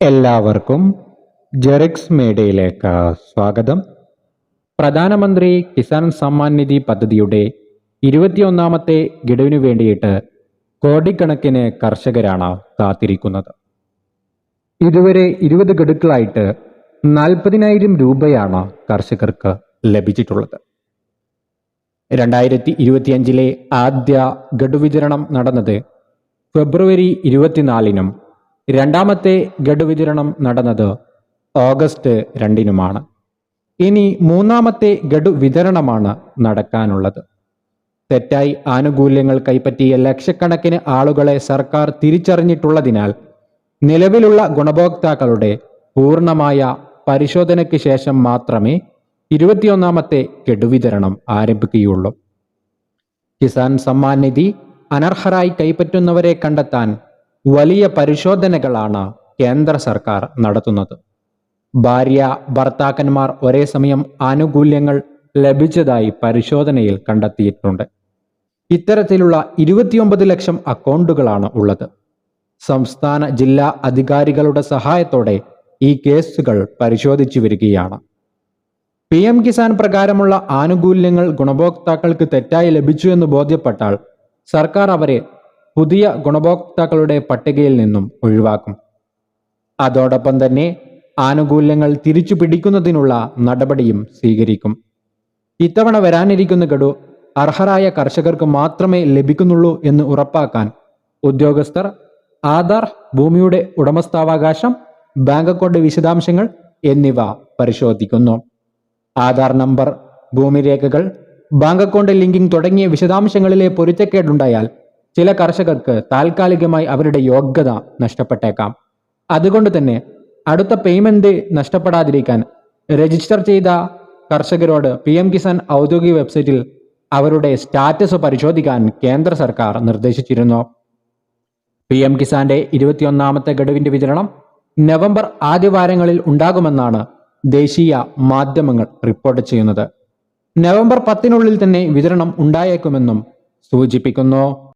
എല്ലാവർക്കും ജെറിക്സ് മേഡയിലേക്ക് സ്വാഗതം. പ്രധാനമന്ത്രി കിസാൻ സമ്മാൻ നിധി പദ്ധതിയുടെ ഇരുപത്തിയൊന്നാമത്തെ ഗഡുവിനു വേണ്ടിയിട്ട് കോടിക്കണക്കിന് കർഷകരാണ് കാത്തിരിക്കുന്നത്. ഇതുവരെ ഇരുപത് ഗഡുക്കളായിട്ട് നാൽപ്പതിനായിരം രൂപയാണ് കർഷകർക്ക് ലഭിച്ചിട്ടുള്ളത്. രണ്ടായിരത്തി ഇരുപത്തിയഞ്ചിലെ ആദ്യ ഗഡു വിതരണം നടന്നത് ഫെബ്രുവരി ഇരുപത്തിനാലിനും രണ്ടാമത്തെ ഗഡു വിതരണം നടന്നത് ഓഗസ്റ്റ് രണ്ടിനുമാണ്. ഇനി മൂന്നാമത്തെ ഗഡു വിതരണമാണ് നടക്കാനുള്ളത്. തെറ്റായി ആനുകൂല്യങ്ങൾ കൈപ്പറ്റിയ ലക്ഷക്കണക്കിന് ആളുകളെ സർക്കാർ തിരിച്ചറിഞ്ഞിട്ടുള്ളതിനാൽ നിലവിലുള്ള ഗുണഭോക്താക്കളുടെ പൂർണമായ പരിശോധനയ്ക്ക് ശേഷം മാത്രമേ ഇരുപത്തിയൊന്നാമത്തെ ഗഡുവിതരണം ആരംഭിക്കുകയുള്ളൂ. കിസാൻ സമ്മാൻ നിധി അനർഹരായി കൈപ്പറ്റുന്നവരെ കണ്ടെത്താൻ വലിയ പരിശോധനകളാണ് കേന്ദ്ര സർക്കാർ നടത്തുന്നത്. ഭാര്യ ഭർത്താക്കന്മാർ ഒരേ സമയം ആനുകൂല്യങ്ങൾ ലഭിച്ചതായി പരിശോധനയിൽ കണ്ടെത്തിയിട്ടുണ്ട്. ഇത്തരത്തിലുള്ള ഇരുപത്തിയൊമ്പത് ലക്ഷം അക്കൗണ്ടുകളാണ് ഉള്ളത്. സംസ്ഥാന ജില്ലാ അധികാരികളുടെ സഹായത്തോടെ ഈ കേസുകൾ പരിശോധിച്ചു വരികയാണ്. പി എം കിസാൻ പ്രകാരമുള്ള ആനുകൂല്യങ്ങൾ ഗുണഭോക്താക്കൾക്ക് തെറ്റായി ലഭിച്ചു എന്ന് ബോധ്യപ്പെട്ടാൽ സർക്കാർ അവരെ പുതിയ ഗുണഭോക്താക്കളുടെ പട്ടികയിൽ നിന്നും ഒഴിവാക്കും. അതോടൊപ്പം തന്നെ ആനുകൂല്യങ്ങൾ തിരിച്ചു പിടിക്കുന്നതിനുള്ള നടപടിയും സ്വീകരിക്കും. ഇത്തവണ വരാനിരിക്കുന്ന ഗഡു അർഹരായ കർഷകർക്ക് മാത്രമേ ലഭിക്കുന്നുള്ളൂ എന്ന് ഉറപ്പാക്കാൻ ഉദ്യോഗസ്ഥർ ആധാർ ഭൂമിയുടെ ഉടമസ്ഥാവകാശം ബാങ്ക് അക്കൗണ്ട് വിശദാംശങ്ങൾ എന്നിവ പരിശോധിക്കുന്നു. ആധാർ നമ്പർ ഭൂമിരേഖകൾ ബാങ്ക് അക്കൗണ്ട് ലിങ്കിംഗ് തുടങ്ങിയ വിശദാംശങ്ങളിലെ പൊരുത്തക്കേടുണ്ടായാൽ ചില കർഷകർക്ക് താൽക്കാലികമായി അവരുടെ യോഗ്യത നഷ്ടപ്പെട്ടേക്കാം. അതുകൊണ്ട് തന്നെ അടുത്ത പേയ്മെന്റ് നഷ്ടപ്പെടാതിരിക്കാൻ രജിസ്റ്റർ ചെയ്ത കർഷകരോട് പി എം കിസാൻ ഔദ്യോഗിക വെബ്സൈറ്റിൽ അവരുടെ സ്റ്റാറ്റസ് പരിശോധിക്കാൻ കേന്ദ്ര സർക്കാർ നിർദ്ദേശിച്ചിരുന്നു. പി എം കിസാന്റെ ഇരുപത്തിയൊന്നാമത്തെ ഗഡുവിന്റെ വിതരണം നവംബർ ആദ്യവാരങ്ങളിൽ ഉണ്ടാകുമെന്നാണ് ദേശീയ മാധ്യമങ്ങൾ റിപ്പോർട്ട് ചെയ്യുന്നത്. നവംബർ പത്തിനുള്ളിൽ തന്നെ വിതരണം ഉണ്ടായേക്കുമെന്നും സൂചിപ്പിക്കുന്നു.